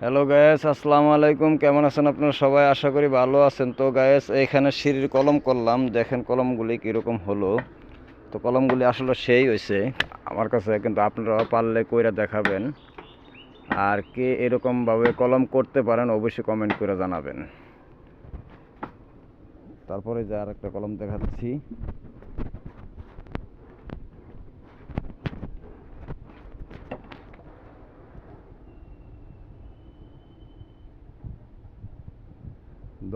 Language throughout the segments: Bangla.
হ্যালো গায়েস আসসালামু আলাইকুম কেমন আছেন আপনারা? সবাই আশা করি ভালো আছেন। তো গায়েস এখানে সিঁড়ির কলম করলাম। দেখেন কলমগুলি কীরকম হলো। তো, কলমগুলি আসলে সেই হয়েছে আমার কাছে কিন্তু আপনারা পারলে কইরা দেখাবেন। আর কে এরকমভাবে কলম করতে পারেন, অবশ্যই কমেন্ট করে জানাবেন। তারপরে যে আর একটা কলম দেখাচ্ছি।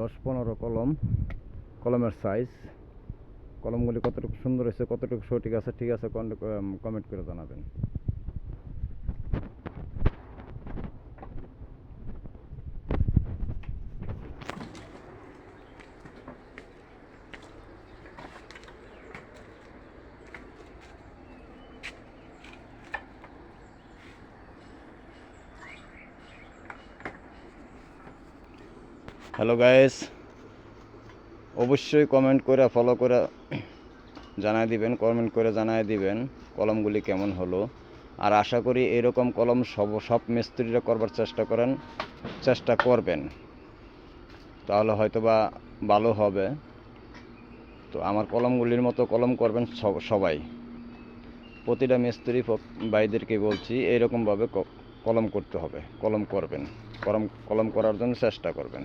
দশ পনেরো কলম, কলমের সাইজ কলমগুলি কতটুকু সুন্দর হয়েছে, কতটুকু সঠিক আছে, ঠিক আছে কমেন্ট করে জানাবেন। হ্যালো গাইস অবশ্যই কমেন্ট করে ফলো করে জানাই দিবেন কমেন্ট করে জানাই দিবেন কলমগুলি কেমন হলো। আর আশা করি এরকম কলম সব সব মিস্ত্রিরা করবার চেষ্টা করেন, চেষ্টা করবেন। তাহলে হয়তো বা ভালো হবে। তো আমার কলমগুলির মতো কলম করবেন সবাই। প্রতিটা মিস্ত্রি ভাইদেরকে বলছি এইরকমভাবে কলম করতে হবে, কলম করবেন। কলম কলম করার জন্য চেষ্টা করবেন।